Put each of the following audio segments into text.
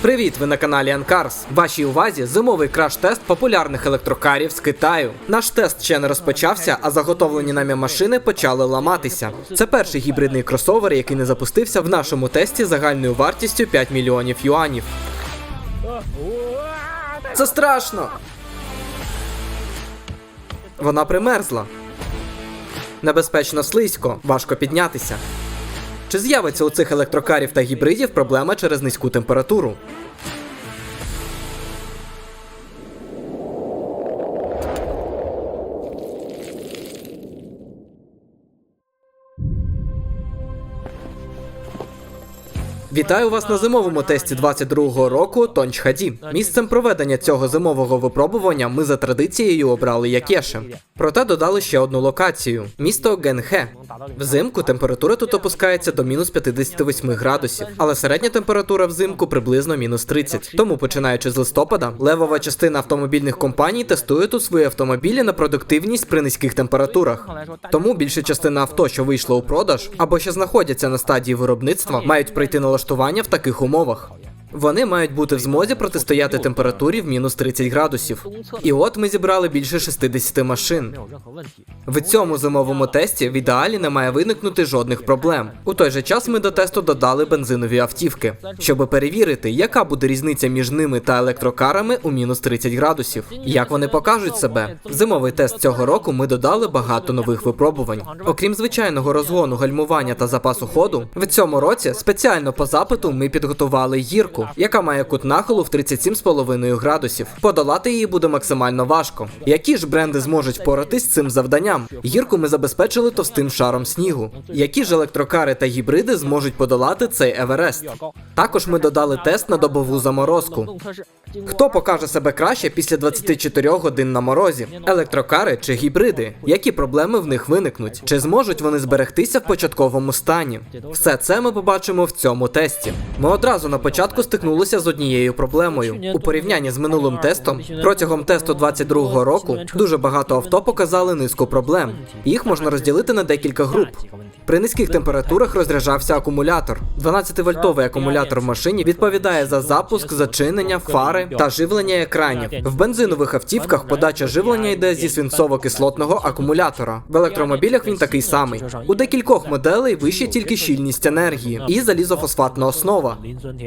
Привіт, ви на каналі Анкарс. Вашій увазі зимовий краш-тест популярних електрокарів з Китаю. Наш тест ще не розпочався, а заготовлені нами машини почали ламатися. Це перший гібридний кросовер, який не запустився в нашому тесті загальною вартістю 5 мільйонів юанів. Це страшно. Вона примерзла. Небезпечно слизько, важко піднятися. Чи з'явиться у цих електрокарів та гібридів проблема через низьку температуру? Вітаю вас на зимовому тесті 22-го року Тончхаді. Місцем проведення цього зимового випробування ми за традицією обрали Якеше. Проте додали ще одну локацію місто Генхе. Взимку температура тут опускається до мінус 58 градусів, але середня температура взимку приблизно мінус 30. Тому, починаючи з листопада, левова частина автомобільних компаній тестує тут свої автомобілі на продуктивність при низьких температурах. Тому більша частина авто, що вийшло у продаж, або ще знаходяться на стадії виробництва, мають пройти налаштування в таких умовах. Вони мають бути в змозі протистояти температурі в мінус 30 градусів. І от ми зібрали більше 60 машин. В цьому зимовому тесті в ідеалі не має виникнути жодних проблем. У той же час ми до тесту додали бензинові автівки, щоб перевірити, яка буде різниця між ними та електрокарами у мінус 30 градусів. Як вони покажуть себе? В Зимовий тест цього року ми додали багато нових випробувань. Окрім звичайного розгону, гальмування та запасу ходу, в цьому році спеціально по запиту ми підготували гірку. Арктику, яка має кут нахилу в 37,5 градусів. Подолати її буде максимально важко. Які ж бренди зможуть поратись з цим завданням? Гірку ми забезпечили товстим шаром снігу. Які ж електрокари та гібриди зможуть подолати цей Еверест? Також ми додали тест на добову заморозку. Хто покаже себе краще після 24 годин на морозі? Електрокари чи гібриди? Які проблеми в них виникнуть? Чи зможуть вони зберегтися в початковому стані? Все це ми побачимо в цьому тесті. Ми одразу на початку стикнулися з однією проблемою у порівнянні з минулим тестом. Протягом тесту 22-го року дуже багато авто показали низку проблем. Їх можна розділити на декілька груп. При низьких температурах розряджався акумулятор. 12-вольтовий акумулятор в машині відповідає за запуск, зачинення, фари та живлення екранів. В бензинових автівках подача живлення йде зі свинцово-кислотного акумулятора. В електромобілях він такий самий. У декількох моделей вище тільки щільність енергії і залізофосфатна основа.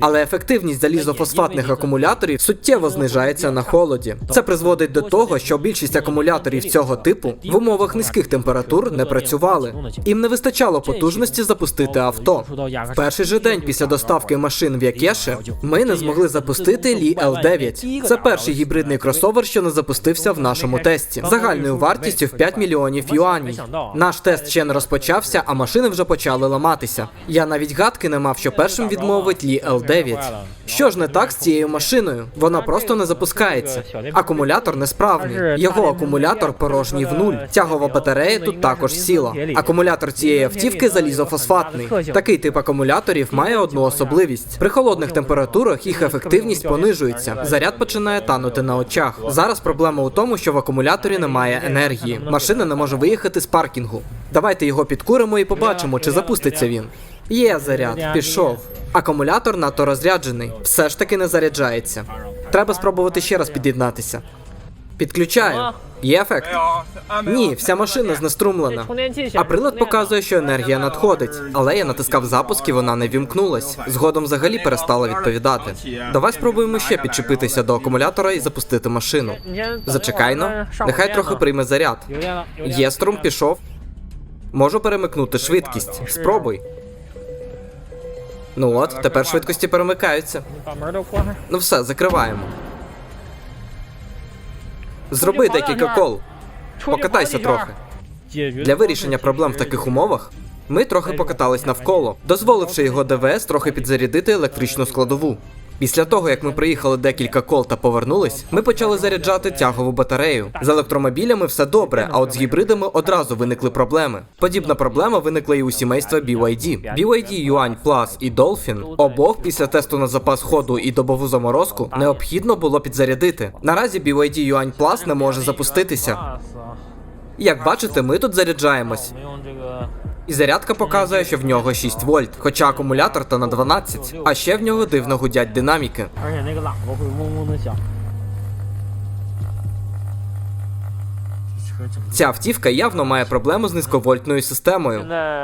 Але ефект 铁锂。Але ефективність залізофосфатних акумуляторів суттєво знижається на холоді. Це призводить до того, що більшість акумуляторів цього типу в умовах низьких температур не працювали. Їм не вистачало потужності запустити авто. В перший же день після доставки машин в Якеше ми не змогли запустити Лі L9. Це перший гібридний кросовер, що не запустився в нашому тесті. Загальною вартістю в 5 мільйонів юанів. Наш тест ще не розпочався, а машини вже почали ламатися. Я навіть гадки не мав, що першим відмовить Лі L9. Що ж не так з цією машиною? Вона просто не запускається. Акумулятор несправний. Його акумулятор порожній в нуль. Тягова батарея тут також сіла. Акумулятор цієї автівки залізофосфатний. Такий тип акумуляторів має одну особливість: при холодних температурах їх ефективність понижується. Заряд починає танути на очах. Зараз проблема у тому, що в акумуляторі немає енергії. Машина не може виїхати з паркінгу. Давайте його підкуримо і побачимо, чи запуститься він. Є заряд, пішов. Акумулятор надто розряджений. Все ж таки не заряджається. Треба спробувати ще раз під'єднатися. Підключаю. Є ефект? Ні, вся машина знеструмлена. А прилад показує, що енергія надходить. Але я натискав запуск і вона не вімкнулась. Згодом взагалі перестала відповідати. Давай спробуємо ще підчепитися до акумулятора і запустити машину. Зачекайно, нехай трохи прийме заряд. Є струм, пішов. Можу перемикнути швидкість. Спробуй. Ну от, тепер швидкості перемикаються. Ну все, закриваємо. Зроби декілька кол. Покатайся трохи. Для вирішення проблем в таких умовах ми трохи покатались навколо, дозволивши його ДВС трохи підзарядити електричну складову. Після того, як ми приїхали декілька кол та повернулись, ми почали заряджати тягову батарею. З електромобілями все добре, а от з гібридами одразу виникли проблеми. Подібна проблема виникла і у сімейства BYD. BYD Yuan Plus і Dolphin обох після тесту на запас ходу і добову заморозку необхідно було підзарядити. Наразі BYD Yuan Plus не може запуститися. Як бачите, ми тут заряджаємось і зарядка показує, що в нього 6 вольт, хоча акумулятор то на 12, а ще в нього дивно гудять динаміки. Ця автівка явно має проблему з низьковольтною системою.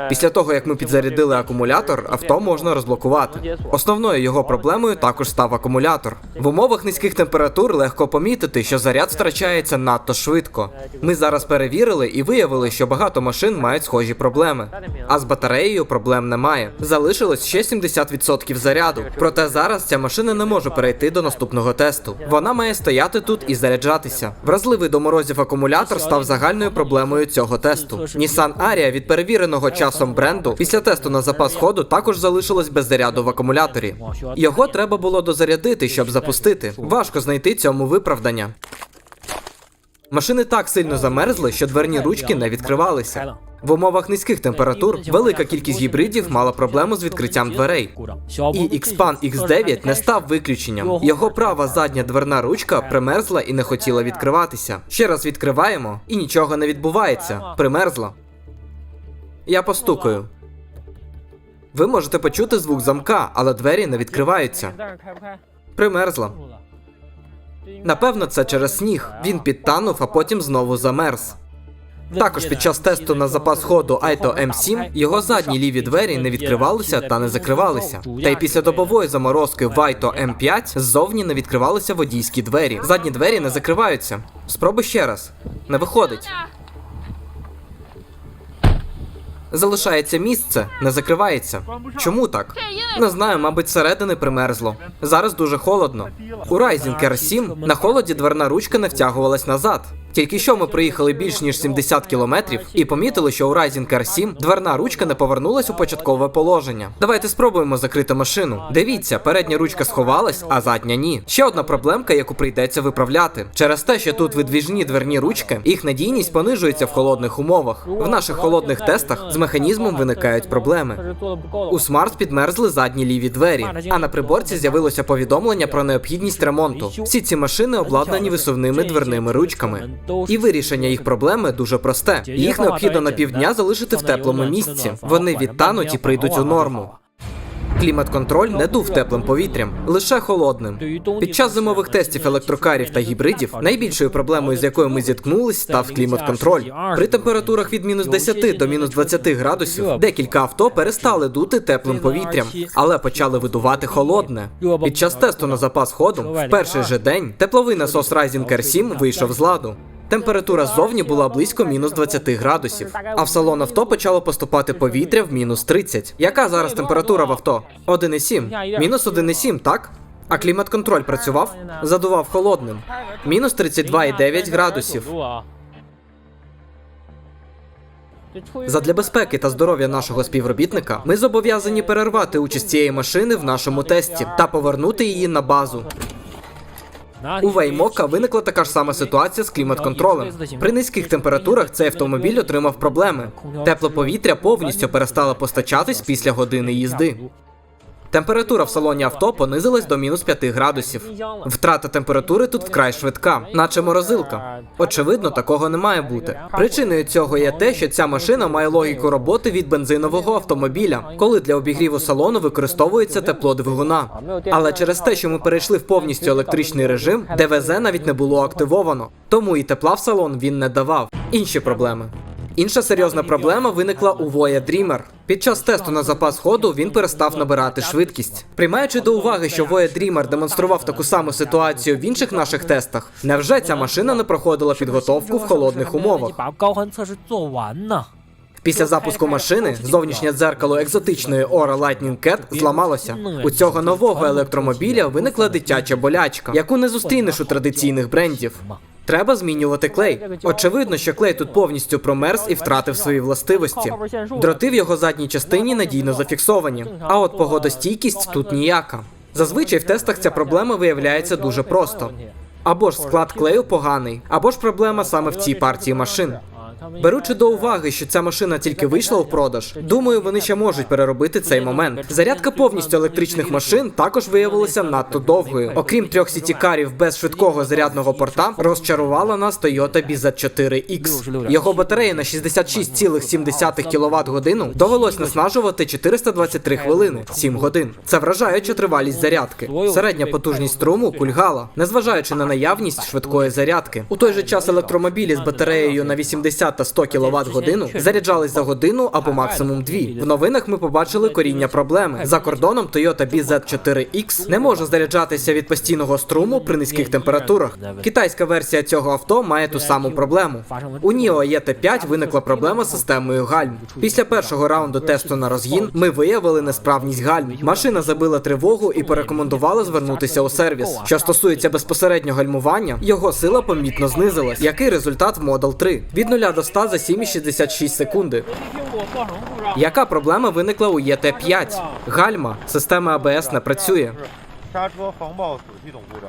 Після того, як ми підзарядили акумулятор, авто можна розблокувати. Основною його проблемою також став акумулятор. В умовах низьких температур легко помітити, що заряд втрачається надто швидко. Ми зараз перевірили і виявили, що багато машин мають схожі проблеми. А з батареєю проблем немає. Залишилось ще 70% заряду. Проте зараз ця машина не може перейти до наступного тесту. Вона має стояти тут і заряджатися. Вразливий до морозів акумулятор став загальною проблемою цього тесту. Nissan Aria від перевіреного часом бренду після тесту на запас ходу також залишилось без заряду в акумуляторі. Його треба було дозарядити, щоб запустити. Важко знайти цьому виправдання. Машини так сильно замерзли, що дверні ручки не відкривалися. В умовах низьких температур велика кількість гібридів мала проблему з відкриттям дверей. І Xpan X9 не став виключенням. Його права задня дверна ручка примерзла і не хотіла відкриватися. Ще раз відкриваємо, і нічого не відбувається. Примерзла. Я постукаю. Ви можете почути звук замка, але двері не відкриваються. Примерзла. Напевно, це через сніг. Він підтанув, а потім знову замерз. Також під час тесту на запас ходу Aito M7 його задні ліві двері не відкривалися та не закривалися. Та й після добової заморозки в Aito M5 ззовні не відкривалися водійські двері. Задні двері не закриваються. Спробуй ще раз. Не виходить. Залишається місце, не закривається. Чому так? Не знаю, мабуть, зсередини примерзло. Зараз дуже холодно. У Rising R7 на холоді дверна ручка не втягувалась назад. Тільки що ми приїхали більш ніж 70 кілометрів і помітили, що у Rising R7 дверна ручка не повернулась у початкове положення. Давайте спробуємо закрити машину. Дивіться, передня ручка сховалась, а задня ні. Ще одна проблемка, яку прийдеться виправляти. Через те, що тут видвіжні дверні ручки, їх надійність понижується в холодних умовах. В наших холодних тестах з механізмом виникають проблеми. У смарт підмерзли задні ліві двері, а на приборці з'явилося повідомлення про необхідність ремонту. Всі ці машини обладнані висувними дверними ручками. І вирішення їх проблеми дуже просте. Їх необхідно на півдня залишити в теплому місці. Вони відтануть і прийдуть у норму. Клімат-контроль не дув теплим повітрям, лише холодним. Під час зимових тестів електрокарів та гібридів найбільшою проблемою, з якою ми зіткнулись, став клімат-контроль. При температурах від мінус 10 до мінус 20 градусів декілька авто перестали дути теплим повітрям, але почали видувати холодне. Під час тесту на запас ходу в перший же день тепловий насос Rising R7 вийшов з ладу. Температура ззовні була близько мінус 20 градусів, а в салон авто почало поступати повітря в мінус 30. Яка зараз температура в авто? 1,7. Мінус 1,7, так? А клімат-контроль працював? Задував холодним. Мінус 32,9 градусів. Задля безпеки та здоров'я нашого співробітника ми зобов'язані перервати участь цієї машини в нашому тесті та повернути її на базу. У Веймока виникла така ж сама ситуація з клімат-контролем. При низьких температурах цей автомобіль отримав проблеми. Тепле повітря повністю перестало постачатись після години їзди. Температура в салоні авто понизилась до мінус 5 градусів. Втрата температури тут вкрай швидка, наче морозилка. Очевидно, такого не має бути. Причиною цього є те, що ця машина має логіку роботи від бензинового автомобіля, коли для обігріву салону використовується тепло двигуна. Але через те, що ми перейшли в повністю електричний режим, ДВЗ навіть не було активовано, тому і тепла в салон він не давав. Інші проблеми. Інша серйозна проблема виникла у Воя Дрімер. Під час тесту на запас ходу він перестав набирати швидкість. Приймаючи до уваги, що Воя Дрімер демонстрував таку саму ситуацію в інших наших тестах, невже ця машина не проходила підготовку в холодних умовах? Після запуску машини зовнішнє дзеркало екзотичної Ора Lightning Cat зламалося. У цього нового електромобіля виникла дитяча болячка, яку не зустрінеш у традиційних брендів. Треба змінювати клей. Очевидно, що клей тут повністю промерз і втратив свої властивості. Дроти в його задній частині надійно зафіксовані, а от погодостійкість тут ніяка. Зазвичай в тестах ця проблема виявляється дуже просто. Або ж склад клею поганий, або ж проблема саме в цій партії машин. Беручи до уваги, що ця машина тільки вийшла у продаж, думаю, вони ще можуть переробити цей момент. Зарядка повністю електричних машин також виявилася надто довгою. Окрім трьох сітікарів без швидкого зарядного порта, розчарувала нас Toyota BZ4X. Його батарея на 66,7 кВт годину довелось наснажувати 423 хвилини 7 годин. Це вражаюча тривалість зарядки. Середня потужність струму кульгала, незважаючи на наявність швидкої зарядки. У той же час електромобілі з батареєю на 80 та 100 кВт годину заряджались за годину або максимум дві. В новинах ми побачили коріння проблеми. За кордоном Toyota BZ4X не може заряджатися від постійного струму при низьких температурах. Китайська версія цього авто має ту саму проблему. У NIO ET5 виникла проблема з системою гальм. Після першого раунду тесту на розгін ми виявили несправність гальм. Машина забила тривогу і порекомендувала звернутися у сервіс. Що стосується безпосереднього гальмування, його сила помітно знизилась. Який результат в Model 3? Від 0 до до 100 за 7,66 секунди. Яка проблема виникла у ЄТ-5? Гальма, система АБС не працює.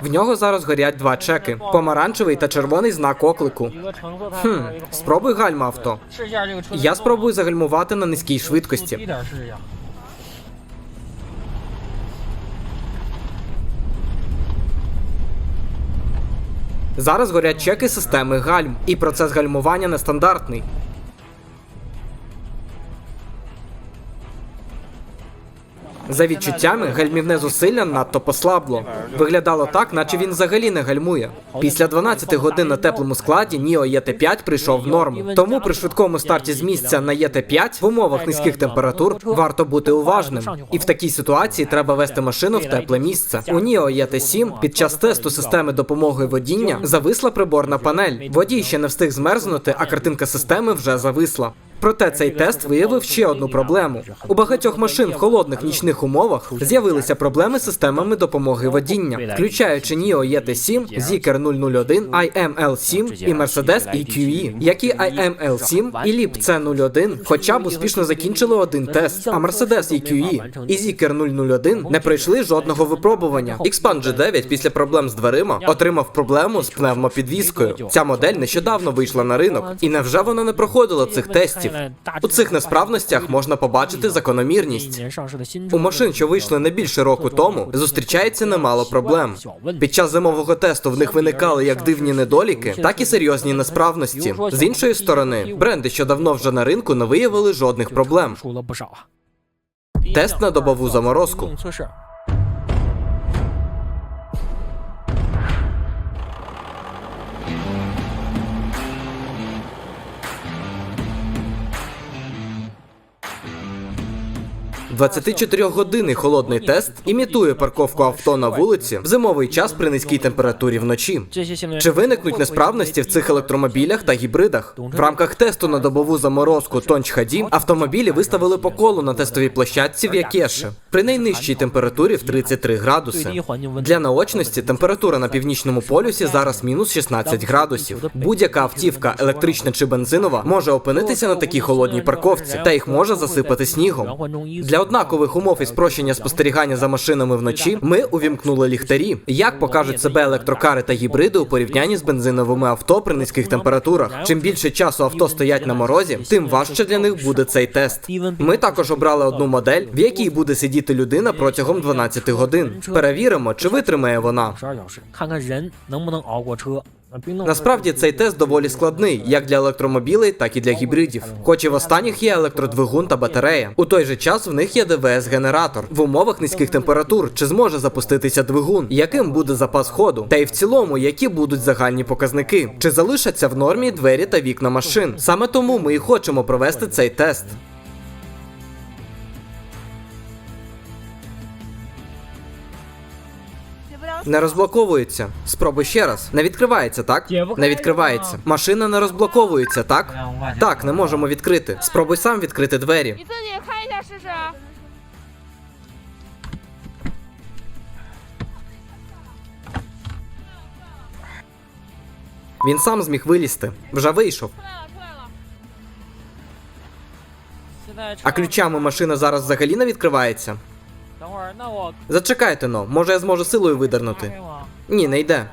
В нього зараз горять два чеки: помаранчевий та червоний знак оклику. Хм, спробуй гальма авто. Я спробую загальмувати на низькій швидкості. Зараз горять чеки системи гальм, і процес гальмування нестандартний. За відчуттями, гальмівне зусилля надто послабло. Виглядало так, наче він взагалі не гальмує. Після 12 годин на теплому складі Nio ET5 прийшов в норму. Тому при швидкому старті з місця на ET5 в умовах низьких температур варто бути уважним. І в такій ситуації треба вести машину в тепле місце. У Nio ET7 під час тесту системи допомоги водіння зависла приборна панель. Водій ще не встиг змерзнути, а картинка системи вже зависла. Проте цей тест виявив ще одну проблему. У багатьох машин в холодних нічних умовах з'явилися проблеми з системами допомоги водіння, включаючи NIO ET7, Zeekr 001, IML7 і Mercedes EQE, які IML7 і LIP C01 хоча б успішно закінчили один тест, а Mercedes EQE і Zeekr 001 не пройшли жодного випробування. Xpan G9 після проблем з дверима отримав проблему з пневмопідвіскою. Ця модель нещодавно вийшла на ринок, і невже вона не проходила цих тестів? У цих несправностях можна побачити закономірність. У машин, що вийшли не більше року тому, зустрічається немало проблем. Під час зимового тесту в них виникали як дивні недоліки, так і серйозні несправності. З іншої сторони, бренди, що давно вже на ринку, не виявили жодних проблем. Тест на добову заморозку. 24-годинний холодний тест імітує парковку авто на вулиці в зимовий час при низькій температурі вночі. Чи виникнуть несправності в цих електромобілях та гібридах? В рамках тесту на добову заморозку Тончхаді автомобілі виставили по колу на тестовій площадці в Якеше при найнижчій температурі в 33 градуси. Для наочності температура на північному полюсі зараз мінус 16 градусів. Будь-яка автівка, електрична чи бензинова, може опинитися на такій холодній парковці, та їх може засипати снігом. Для однакових умов і спрощення спостерігання за машинами вночі ми увімкнули ліхтарі. Як покажуть себе електрокари та гібриди у порівнянні з бензиновими авто при низьких температурах? Чим більше часу авто стоять на морозі, тим важче для них буде цей тест. Ми також обрали одну модель, в якій буде сидіти людина протягом 12 годин. Перевіримо, чи витримає вона. Насправді цей тест доволі складний, як для електромобілей, так і для гібридів. Хоч і в останніх є електродвигун та батарея. У той же час в них є ДВС-генератор в умовах низьких температур, чи зможе запуститися двигун, яким буде запас ходу, та й в цілому, які будуть загальні показники, чи залишаться в нормі двері та вікна машин. Саме тому ми і хочемо провести цей тест. Не розблоковується. Спробуй ще раз. Не відкривається, так? Не відкривається. Машина не розблоковується, так? Так, не можемо відкрити. Спробуй сам відкрити двері. Він сам зміг вилізти. Вже вийшов. А ключами машина зараз взагалі не відкривається. Зачекайте но, може я зможу силою видернути. Ні, не йде.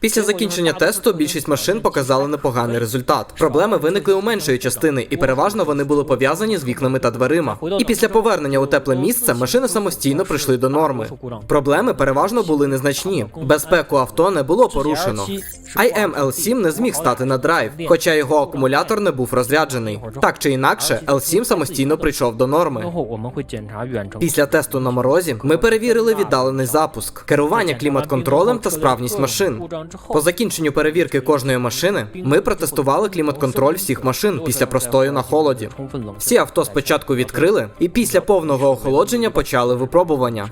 Після закінчення тесту більшість машин показали непоганий результат. Проблеми виникли у меншої частини, і переважно вони були пов'язані з вікнами та дверима. І після повернення у тепле місце машини самостійно прийшли до норми. Проблеми переважно були незначні. Безпеку авто не було порушено. iml 7 не зміг стати на драйв, хоча його акумулятор не був розряджений. Так чи інакше, l 7 самостійно прийшов до норми. Після тесту на морозі ми перевірили віддалений запуск, керування клімат-контролем та справність машин. По закінченню перевірки кожної машини ми протестували клімат-контроль всіх машин після простою на холоді. Всі авто спочатку відкрили, і після повного охолодження почали випробування.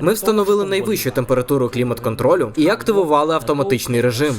Ми встановили найвищу температуру клімат-контролю і активували автоматичний режим.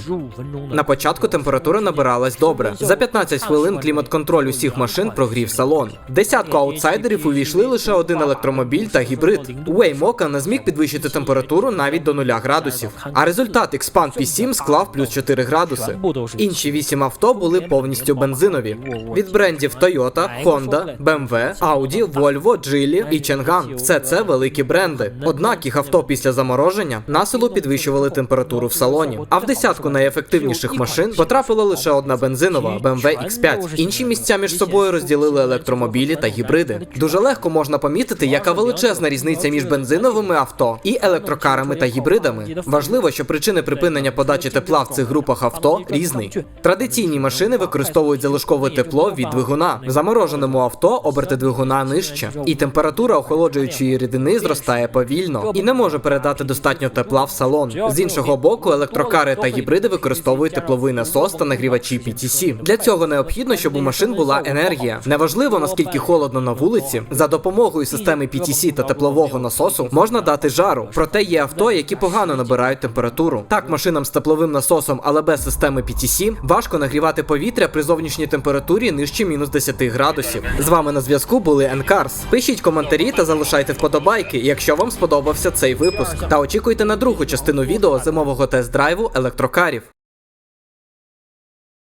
На початку температура набиралась добре. За 15 хвилин клімат-контроль усіх машин прогрів салон. Десятку аутсайдерів увійшли лише один електромобіль та гібрид. Waymo не зміг підвищити температуру навіть до 0 градусів. А результат Xpan P7 склав плюс 4 градуси. Інші 8 авто були повністю бензинові. Від брендів Toyota, Honda, BMW, Audi, Volvo, Geely і Chang'an. Все це великі бренди. Однак їх авто після замороження насилу підвищували температуру в салоні. А в десятку найефективніших машин потрапила лише одна бензинова BMW X5. Інші місця між собою розділили електромобілі та гібриди. Дуже легко можна помітити, яка величезна різниця між бензиновими авто і електрокарами та гібридами. Важливо, що причини припинення подачі тепла в цих групах авто різні. Традиційні машини використовують залишкове тепло від двигуна. В замороженому авто оберти двигуна нижче, і температура охолоджуючої рідини зростає повільно і не може передати достатньо тепла в салон. З іншого боку, електрокари та гібриди використовують тепловий насос та нагрівачі PTC. Для цього необхідно, щоб у машин була енергія. Неважливо наскільки холодно на вулиці. За допомогою системи PTC та теплового насосу можна дати жару. Проте є авто, які погано набирають температуру. Так, машинам з тепловим насосом, але без системи PTC, важко нагрівати повітря при зовнішній температурі нижче мінус 10 градусів. З вами на зв'язку були Енкарс. Пишіть коментарі та залишайте вподобайки, якщо вам сподобався цей випуск. Та очікуйте на другу частину відео зимового тест-драйву електрокарів.